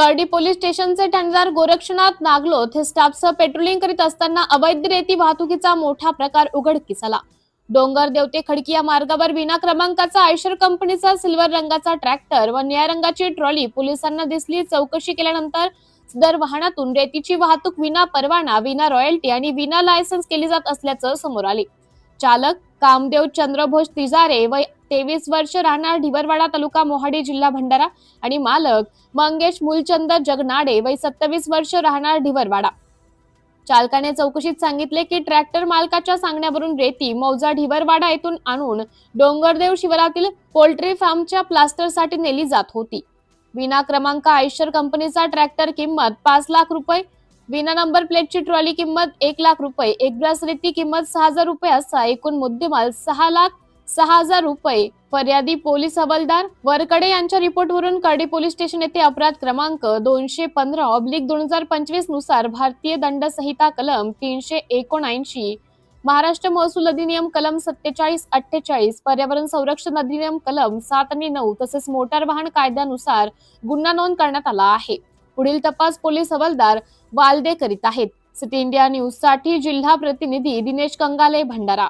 करडी पोलीस स्टेशनचे ठाणेदार गोरक्षनाथ नागलोथ हे स्टाफसह पेट्रोलिंग करीत असताना अवैध रेती वाहतुकीचा मोठा प्रकार उघडकीस आला डोंगर देवते खडकी या मार्गावर विना क्रमांकाचा आयशर कंपनीचा सिल्वर रंगाचा ट्रॅक्टर व निळ्या रंगाची ट्रॉली पोलिसांना दिसली. चौकशी केल्यानंतर सदर वाहनातून रेतीची वाहतूक विना परवाना विना रॉयल्टी आणि विना लायसन्स केली जात असल्याचं समोर आले. चालक कामदेव चंद्रभोज तिजारे व तेवीस वर्ष राहणार ढिवरवाडा तालुका मोहाडी जिल्हा भंडारा आणि मालक मंगेश मूलचंद जगनाडे वय सत्तावीस वर्ष राहणार ढिवरवाडा चालकाने चौकशीत सांगितले की ट्रॅक्टर मालकाच्या सांगण्यावरून रेती मौजा ढिवरवाडा येथून आणून डोंगरदेव शिवारातील पोल्ट्री फार्मच्या प्लास्टरसाठी नेली जात होती. विना क्रमांक आयशर कंपनीचा ट्रॅक्टर किंमत पाच लाख रुपये विना नंबर प्लेटची ट्रॉली किंमत एक लाख रुपये एक ग्रास रेती किंमत सहा हजार रुपये असा एकूण मुद्देमाल सहा लाख सहा हजार रुपये. फर्यादी पोलीस हवालदार वरकडे यांच्या रिपोर्टवरून कर्डी पोलीस स्टेशन येथे अपराध क्रमांक दोनशे पंधरा ऑब्लिक दोन हजार पंचवीसनुसार भारतीय दंड संहिता कलम तीनशे एकोणऐंशी महाराष्ट्र महसूल अधिनियम कलम सत्तेचाळीस अठ्ठेचाळीस पर्यावरण संरक्षण अधिनियम कलम सात आणि नऊ तसेच मोटार वाहन कायद्यानुसार गुन्हा नोंद करण्यात आला आहे. पुढील तपास पोलीस हवालदार वालदे करीत आहेत. सिटी इंडिया न्यूजसाठी जिल्हा प्रतिनिधी दिनेश कंगाले भंडारा.